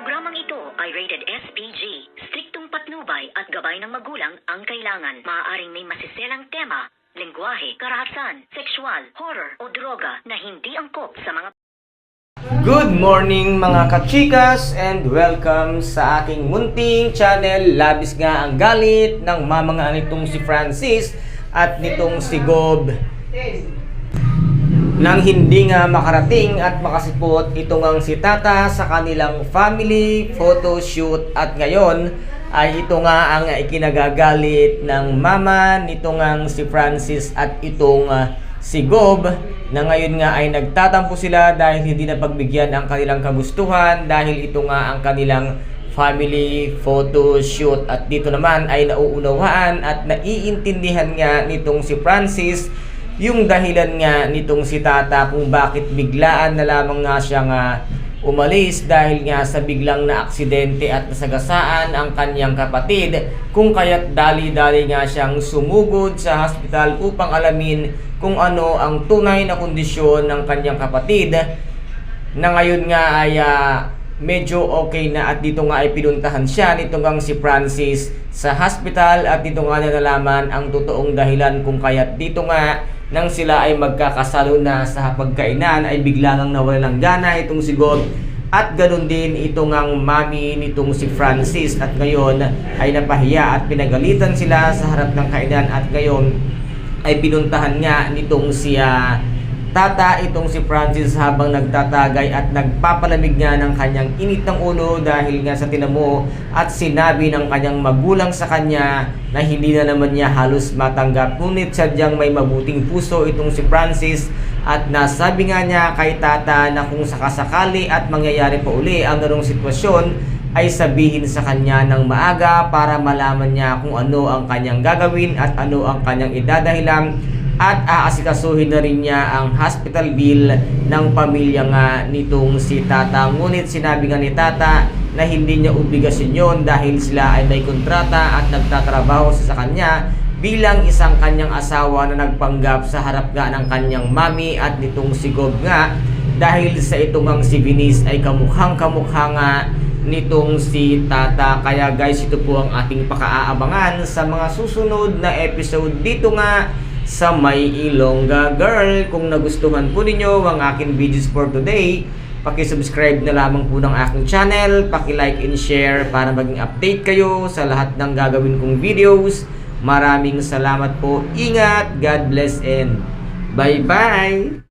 Programang ito ay rated SPG. Striktong patnubay at gabay ng magulang ang kailangan. Maaaring may masiselang tema, lengguwahe, karahasan, sexual, horror o droga na hindi angkop sa mga Good morning mga kachikas and welcome sa aking munting channel. Labis nga ang galit ng mama nga nitong si Francis at nitong si Gob nang hindi nga makarating at makasipot ito ngang si Tata sa kanilang family photo shoot at ngayon ay ito nga ang ikinagagalit ng mama nito ngang si Francis at itong ah, si Gob na ngayon nga ay nagtatampo sila dahil hindi na pagbigyan ang kanilang kagustuhan dahil ito nga ang kanilang family photo shoot at dito naman ay nauunawaan at naiintindihan nga nitong si Francis yung dahilan nga nitong si Tata kung bakit biglaan na lamang nga siya nga umalis dahil nga sa biglang na aksidente at nasagasaan ang kanyang kapatid kung kaya't dali-dali nga siyang sumugod sa hospital upang alamin kung ano ang tunay na kondisyon ng kanyang kapatid na ngayon nga ay ah, medyo okay na at dito nga ay pinuntahan siya nitong ngang si Francis sa hospital at dito nga na nalaman ang totoong dahilan kung kaya't dito nga nang sila ay magkakasalo na sa hapagkainan ay bigla ngang nawala ng gana itong si God at ganun din itong ang mami nitong si Francis. At ngayon ay napahiya at pinagalitan sila sa harap ng kainan. At ngayon ay pinuntahan nga nitong si ah, Tata itong si Francis habang nagtatagay at nagpapalamig nga ng kanyang init ng ulo dahil nga sa tinamo at sinabi ng kanyang magulang sa kanya na hindi na naman niya halos matanggap. Ngunit sadyang may mabuting puso itong si Francis at nasabi nga niya kay Tata na kung sakasakali at mangyayari pa uli ang ganong sitwasyon ay sabihin sa kanya ng maaga para malaman niya kung ano ang kanyang gagawin at ano ang kanyang idadahilan at aasikasuhin na rin niya ang hospital bill ng pamilya nga nitong si Tata. Ngunit sinabi nga ni Tata na hindi niya obligasyon yon dahil sila ay may kontrata at nagtatrabaho sa kanya bilang isang kanyang asawa na nagpanggap sa harap nga ng kanyang mami at nitong si Gob nga dahil sa itong ang si Venice ay kamukhang kamukha nga nitong si Tata. Kaya guys, ito po ang ating pakaaabangan sa mga susunod na episode dito nga sa May Ilongga Girl. Kung nagustuhan po ninyo ang aking videos for today, paki-subscribe na lamang po ng aking channel, paki-like and share para maging update kayo sa lahat ng gagawin kong videos. Maraming salamat po. Ingat, God bless and bye-bye!